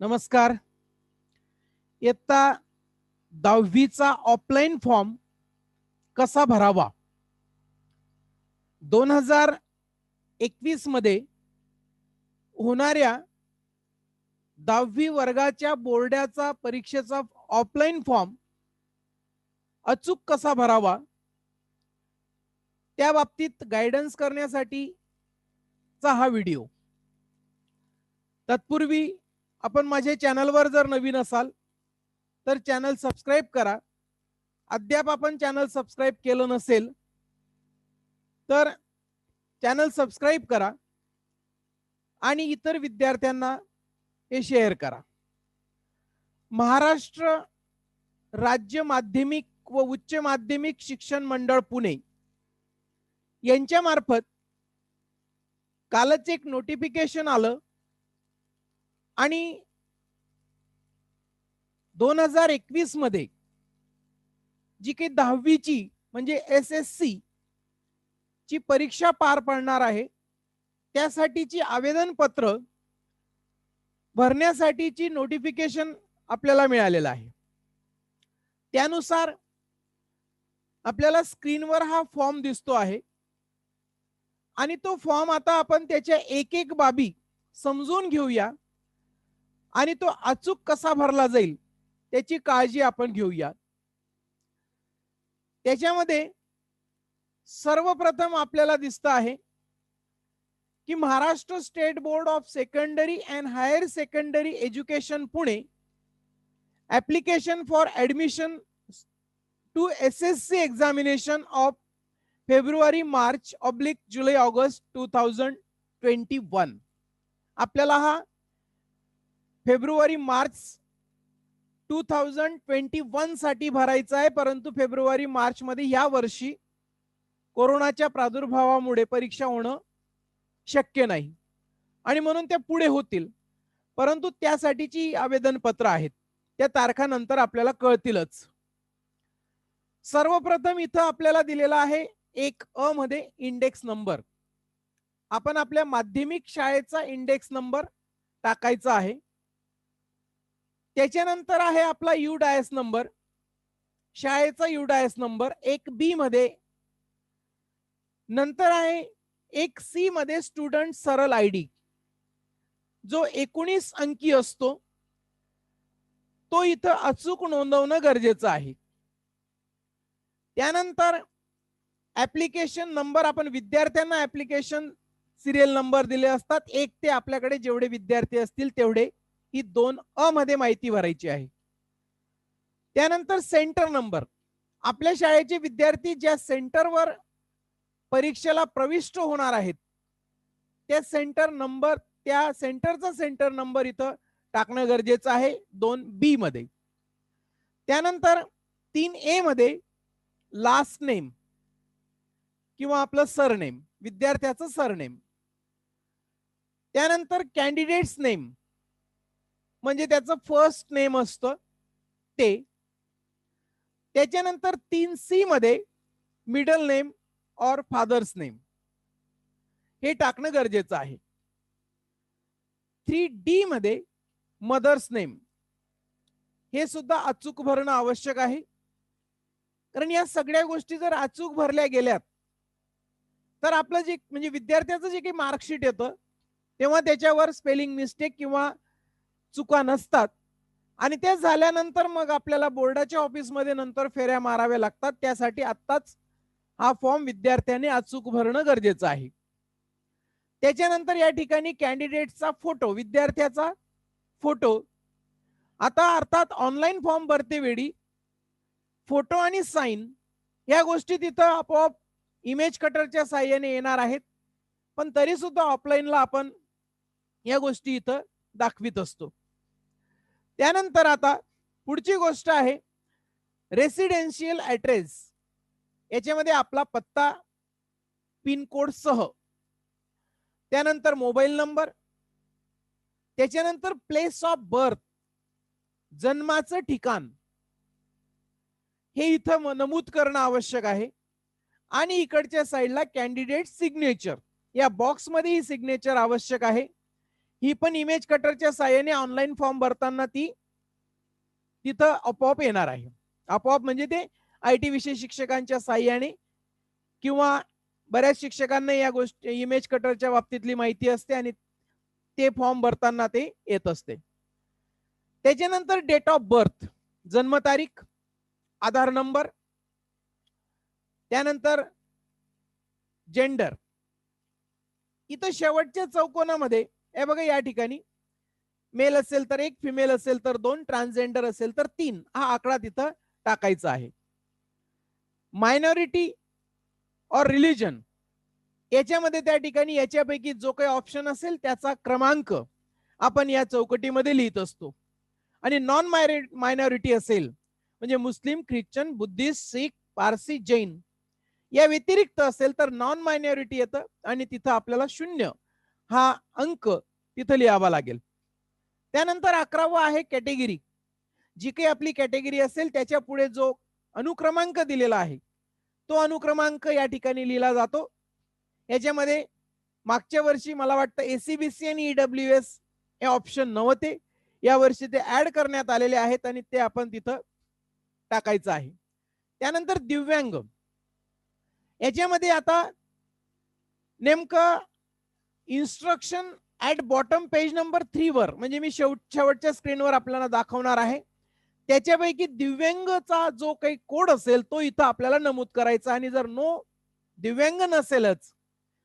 नमस्कार. इयत्ता दहावीचा ऑफलाईन फॉर्म कसा भरावा? दोन हजार एकवीसमध्ये होणाऱ्या दहावी वर्गाच्या बोर्डाचा परीक्षेचा ऑफलाईन फॉर्म अचूक कसा भरावा? त्या बाबतीत गायडन्स करण्यासाठी चा हा व्हिडिओ तत्पूर्वी आपण माझ्या चॅनलवर जर नवीन असाल तर चॅनल सबस्क्राईब करा. अद्याप आपण चॅनल सबस्क्राईब केलं नसेल तर चॅनल सबस्क्राईब करा आणि इतर विद्यार्थ्यांना हे शेअर करा. महाराष्ट्र राज्य माध्यमिक व उच्च माध्यमिक शिक्षण मंडळ पुणे यांच्या मार्फत कालच एक नोटिफिकेशन आलं. आणि दोन हजार एकवीसमध्ये जी काही दहावीची म्हणजे एस एस सी ची परीक्षा पार पडणार आहे त्यासाठीची आवेदन पत्र भरण्यासाठीची नोटिफिकेशन आपल्याला मिळालेलं आहे. त्यानुसार आपल्याला स्क्रीनवर हा फॉर्म दिसतो आहे आणि तो फॉर्म आता आपण त्याच्या एक एक बाबी समजून घेऊया. आणि तो अचूक कसा भरला जाईल त्याची काळजी आपण घेऊया त्याच्यामध्ये सर्वप्रथम आपल्याला दिसत आहे की Maharashtra state board of secondary and higher secondary education Pune application for admission to S S C examination of February March oblique July August two thousand twenty one. आपल्याला हा फेब्रुवारी मार्च टू थाउजंड ट्वेंटी वनसाठी भरायचा आहे. परंतु February March मध्ये या वर्षी कोरोनाच्या प्रादुर्भावामुळे परीक्षा होणं शक्य नाही. आणि म्हणून त्या पुढे होतील. परंतु त्यासाठीची आवेदन पत्र आहेत. त्या तारखानंतर आपल्याला कळतीलच. सर्वप्रथम इथं आपल्याला दिलेला आहे एक अ मध्ये इंडेक्स नंबर आपण आपल्या माध्यमिक शाळेचा इंडेक्स नंबर टाकायचा आहे. त्याच्यानंतर आहे आपला यू डायस नंबर. शाळेचा यू डायस नंबर एक बी मध्ये. नंतर आहे एक सी मध्ये स्टुडंट सरल आय डी जो एकोणीस अंकी असतो तो इथं अचूक नोंदवणं गरजेचं आहे. त्यानंतर ऍप्लिकेशन नंबर आपण विद्यार्थ्यांना ऍप्लिकेशन सिरियल नंबर दिले असतात. एक ते आपल्याकडे जेवढे विद्यार्थी असतील तेवढे. ही दोन अ मध्ये माहिती भरायची आहे. त्यानंतर सेंटर नंबर. आपल्या शाळेचे विद्यार्थी ज्या सेंटरवर परीक्षेला प्रविष्ट होणार आहेत त्या सेंटर नंबर त्या सेंटरचा सेंटर नंबर इथं टाकणं गरजेचं आहे दोन बी मध्ये. त्यानंतर तीन ए मध्ये लास्ट नेम किंवा आपलं सरनेम विद्यार्थ्याचं सरनेम त्यानंतर कॅन्डिडेट्स नेम म्हणजे त्याचं फर्स्ट नेम असतं ते. त्याच्यानंतर तीन सी मध्ये मिडल नेम और फादर्स नेम हे टाकणं गरजेचं आहे. थ्री डी मध्ये मदर्स नेम हे सुद्धा अचूक भरणं आवश्यक आहे. कारण या सगळ्या गोष्टी जर अचूक भरल्या गेल्यात तर आपलं जे म्हणजे विद्यार्थ्याचं जे काही मार्कशीट येतं तेव्हा त्याच्यावर स्पेलिंग मिस्टेक किंवा चुका नसतात. आणि ते झाल्यानंतर मग आपल्याला बोर्डाच्या ऑफिसमध्ये नंतर फेऱ्या माराव्या लागतात. त्यासाठी आत्ताच हा फॉर्म विद्यार्थ्याने अचूक भरणं गरजेचं आहे. त्याच्यानंतर या ठिकाणी कॅन्डिडेटचा फोटो विद्यार्थ्याचा फोटो. आता अर्थात ऑनलाईन फॉर्म भरते वेळी. फोटो आणि साईन या गोष्टी तिथं आपोआप इमेज कटरच्या साह्याने येणार आहेत. पण तरी सुद्धा ऑफलाईनला आपण या गोष्टी इथं दाखवित असतो. त्यानंतर आता पुढची गोष्ट आहे रेसिडेन्शियल ऍड्रेस याच्यामध्ये आपला पत्ता पिनकोड सह. त्यानंतर मोबाईल नंबर त्याच्यानंतर प्लेस ऑफ बर्थ जन्माचं ठिकाण. हे इथं नमूद करणं आवश्यक आहे. आणि इकडच्या साईडला कॅन्डिडेट सिग्नेचर या बॉक्समध्ये ही सिग्नेचर आवश्यक आहे. ही पण इमेज कटरच्या साह्याने ऑनलाईन फॉर्म भरताना ती तिथं आपोआप येणार आहे. आपोआप म्हणजे ते आय टी विषय शिक्षकांच्या साह्याने किंवा बऱ्याच शिक्षकांना या गोष्टी इमेज कटरच्या बाबतीतली माहिती असते आणि ते फॉर्म भरताना ते येत असते. त्याच्यानंतर डेट ऑफ बर्थ जन्मतारीख आधार नंबर त्यानंतर जेंडर इथं शेवटच्या चौकोनामध्ये हे बघा या ठिकाणी. मेल असेल तर एक फिमेल असेल तर दोन ट्रान्सजेंडर असेल तर तीन. हा आकडा तिथं टाकायचा आहे. मायनॉरिटी और रिलीजन याच्यामध्ये त्या ठिकाणी याच्यापैकी जो काही ऑप्शन असेल त्याचा क्रमांक आपण या चौकटीमध्ये लिहित असतो. आणि नॉन मायनॉरिटी असेल म्हणजे Muslim Christian Buddhist Sikh Parsi Jain या व्यतिरिक्त असेल तर नॉन मायनॉरिटी येतं आणि तिथं आपल्याला शून्य हा अंक तिथं लिहावा लागेल. त्यानंतर अकरावं आहे कॅटेगरी. जी काही आपली कॅटेगरी असेल त्याच्या पुढे जो अनुक्रमांक दिलेला आहे तो अनुक्रमांक या ठिकाणी लिहिला जातो. याच्यामध्ये मागच्या वर्षी मला वाटतं एसीबीसी आणि ईडब्ल्यू एस हे ऑप्शन नव्हते. या वर्षी ते ऍड करण्यात आलेले आहेत आणि ते आपण तिथं टाकायचं आहे. त्यानंतर दिव्यांग. याच्यामध्ये आता नेमकं instruction at bottom page number three वर म्हणजे मी शेवट शेवटच्या स्क्रीनवर आपल्याला दाखवणार आहे. त्याच्यापैकी दिव्यांगचा जो काही कोड असेल तो इथं आपल्याला नमूद करायचा आणि जर नो दिव्यांग नसेलच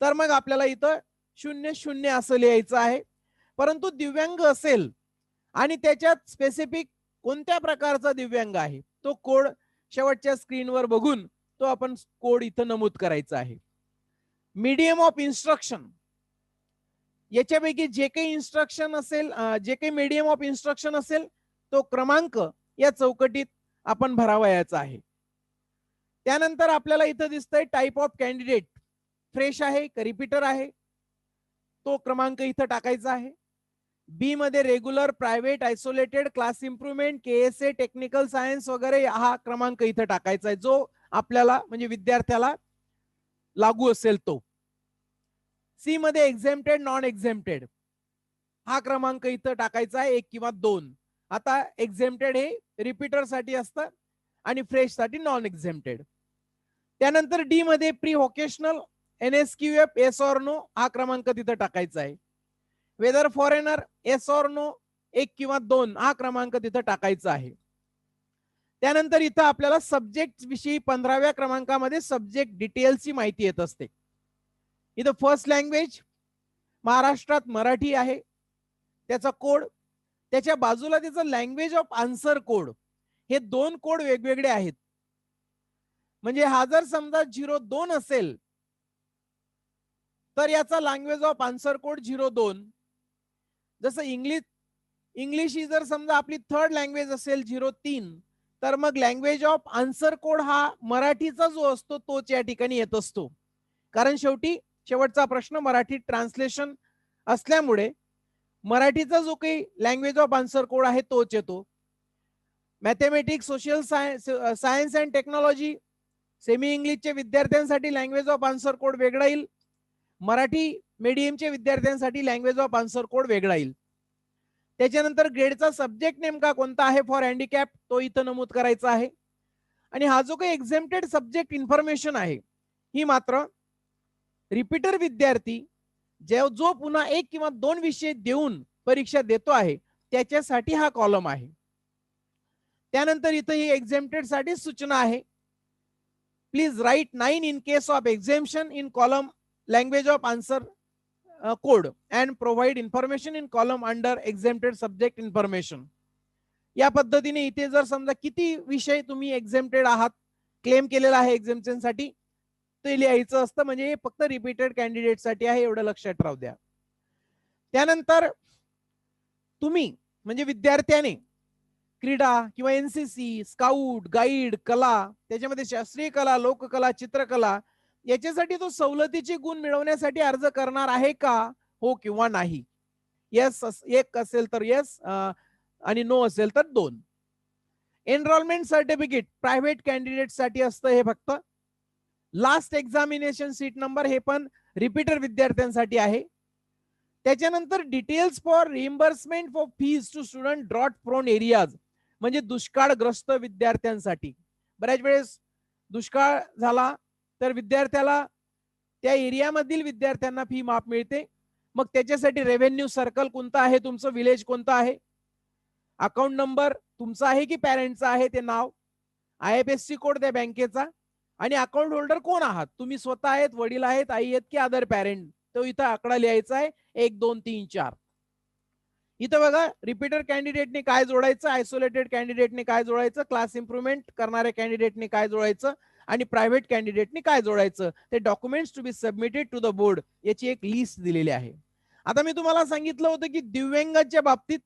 तर मग आपल्याला इथं शून्य शून्य असं लिहायचं आहे. परंतु दिव्यांग असेल आणि त्याच्यात स्पेसिफिक कोणत्या प्रकारचा दिव्यांग आहे तो कोड शेवटच्या स्क्रीनवर बघून तो आपण कोड इथं नमूद करायचा आहे. मीडियम ऑफ इन्स्ट्रक्शन याच्यापैकी जे काही इन्स्ट्रक्शन असेल जे काही मीडियम ऑफ इन्स्ट्रक्शन असेल तो क्रमांक या चौकटीत आपण भरावयाचा आहे. त्यानंतर आपल्याला इथं दिसतंय टाईप ऑफ कॅन्डिडेट फ्रेश आहे का रिपीटर आहे. तो क्रमांक इथं टाकायचा आहे. बी मध्ये regular private isolated class improvement K S A technical science वगैरे हा क्रमांक इथं टाकायचा आहे जो आपल्याला म्हणजे विद्यार्थ्याला लागू असेल तो. सी मध्ये एक्झेम्प्टेड नॉन एक्झेम्प्टेड हा क्रमांक इथं टाकायचा आहे एक किंवा दोन. आता एक्झेम्प्टेड हे रिपीटरसाठी असतं आणि फ्रेशसाठी नॉन एक्झेम्प्टेड त्यानंतर डी मध्ये pre vocational N S Q F yes or no हा क्रमांक तिथं टाकायचा आहे. Whether foreigner yes or no एक किंवा दोन हा क्रमांक तिथं टाकायचा आहे. त्यानंतर इथं आपल्याला सब्जेक्ट विषयी पंधराव्या क्रमांकामध्ये सब्जेक्ट डिटेल्सची माहिती येत असते. इथं फर्स्ट लँग्वेज महाराष्ट्रात मराठी आहे. त्याचा कोड त्याच्या बाजूला त्याचं लँग्वेज ऑफ आन्सर कोड हे दोन कोड वेगवेगळे आहेत. म्हणजे हा जर समजा झिरो दोन असेल तर याचा language of answer code zero दोन. जसं इंग्लिश इंग्लिश ही जर समजा आपली थर्ड लँग्वेज असेल झिरो तीन तर मग लँग्वेज ऑफ आन्सर कोड हा मराठीचा जो असतो तोच या ठिकाणी येत असतो. कारण शेवटी शेवटचा प्रश्न मराठी ट्रान्सलेशन असल्यामुळे मराठीचा जो काही लँग्वेज ऑफ आन्सर कोड आहे तोच येतो. Mathematics social science science and technology semi इंग्लिशचे विद्यार्थ्यांसाठी लँग्वेज ऑफ आन्सर कोड वेगळा येईल. मराठी मीडियमचे विद्यार्थ्यांसाठी लँग्वेज ऑफ आन्सर कोड वेगळा येईल. त्याच्यानंतर ग्रेडचा सब्जेक्ट नेमका कोणता आहे फॉर हँडिकॅप तो इथं नमूद करायचा आहे. आणि हा जो काही एक्झेम्प्टेड सब्जेक्ट इन्फॉर्मेशन आहे ही मात्र रिपीटर विद्यार्थी जो पुन्हा एक किंवा दोन विषय देऊन परीक्षा देतो आहे त्याच्यासाठी हा कॉलम आहे. त्यानंतर इथं ही एक्झेम्प्टेडसाठी सूचना आहे. Please write nine in case of exemption in column language of answer code and provide information in column under exempted subject information या पद्धतीने इथे जर समजा किती विषय तुम्ही एक्झेम्प्टेड आहात क्लेम केलेला आहे एक्झेम्पशनसाठी ते लिहायचं असतं म्हणजे हे फक्त रिपीटेड कॅन्डिडेटसाठी आहे एवढं लक्षात राहू द्या. त्यानंतर तुम्ही म्हणजे विद्यार्थ्याने क्रीडा किंवा एनसीसी स्काउट गाईड कला त्याच्यामध्ये शास्त्रीय कला लोककला चित्रकला याच्यासाठी तो सवलतीचे गुण मिळवण्यासाठी अर्ज करणार आहे का? हो किंवा नाही? येस एक असेल तर येस आणि नो असेल तर दोन. एनरोलमेंट सर्टिफिकेट प्रायव्हेट कॅन्डिडेटसाठी असतं हे फक्त. लास्ट एक्झामिनेशन सीट नंबर हे पण रिपीटर विद्यार्थ्यांसाठी आहे. त्याच्यानंतर details for reimbursement for fees to student drought prone areas म्हणजे दुष्काळग्रस्त विद्यार्थ्यांसाठी. बऱ्याच वेळेस दुष्काळ झाला तर विद्यार्थ्याला त्या एरियामधील विद्यार्थ्यांना फी माफ मिळते. मग त्याच्यासाठी रेव्हेन्यू सर्कल कोणतं आहे? तुमचं विलेज कोणतं आहे? अकाउंट नंबर तुमचा आहे की पॅरेंटचा आहे ते नाव? I F S C code त्या बँकेचा. आणि अकाउंट होल्डर कोण आहात? तुम्ही स्वतः आहेत वडील आहेत आई आहेत की अदर पॅरेंट तो इथं आकडा लिहायचा आहे एक दोन तीन चार. इथं बघा रिपीटर कॅन्डिडेटने काय जोडायचं आयसोलेटेड कॅन्डिडेटने काय जोडायचं क्लास इम्प्रुव्हमेंट करणाऱ्या कॅन्डिडेटने काय जोडायचं आणि प्रायव्हेट कॅन्डिडेटने काय जोडायचं? ते documents to be submitted to the board याची एक लिस्ट दिलेली आहे. आता मी तुम्हाला सांगितलं होतं की दिव्यांगाच्या बाबतीत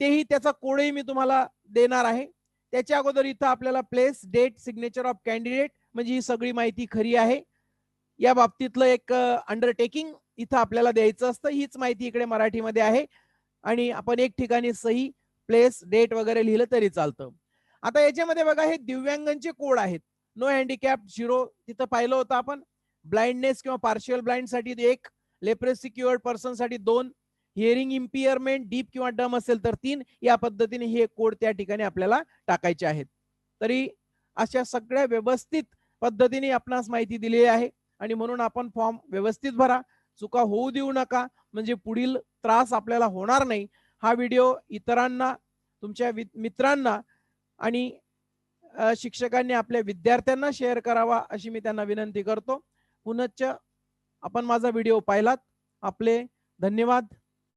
तेही त्याचा कोडही मी तुम्हाला देणार आहे. त्याच्या अगोदर इथं आपल्याला place date signature of candidate म्हणजे ही सगळी माहिती खरी आहे. या बाबतीतलं एक अंडरटेकिंग इथं आपल्याला द्यायचं असतं. हीच माहिती इकडे मराठीमध्ये आहे. आणि आपण एक ठिकाणी सही प्लेस डेट वगैरे लिहिलं तरी चालतं. आता याच्यामध्ये बघा हे दिव्यांगांचे कोड आहेत. नो हँडिकॅप झिरो तिथं पाहिलं होतं आपण. ब्लाइंडनेस किंवा पार्शियल ब्लाइंडसाठी एक लेप्रेसिक्युअर्ड पर्सनसाठी दोन हिअरिंग इम्पियरमेंट डीप किंवा डम असेल तर तीन या पद्धतीने हे कोड त्या ठिकाणी आपल्याला टाकायचे आहेत. तरी अशा सगळ्या व्यवस्थित पद्धतीने आपणास माहिती दिलेली आहे आणि म्हणून आपण फॉर्म व्यवस्थित भरा. चुका होऊ देऊ नका. म्हणजे पुढील त्रास आपल्याला होणार नाही. हा व्हिडिओ इतरांना तुमच्या मित्रांना आणि शिक्षकांनी आपल्या विद्यार्थ्यांना शेअर करावा अशी मी त्यांना विनंती करतो. पुनश्च आपण माझा व्हिडिओ पाहिलात. आपले धन्यवाद.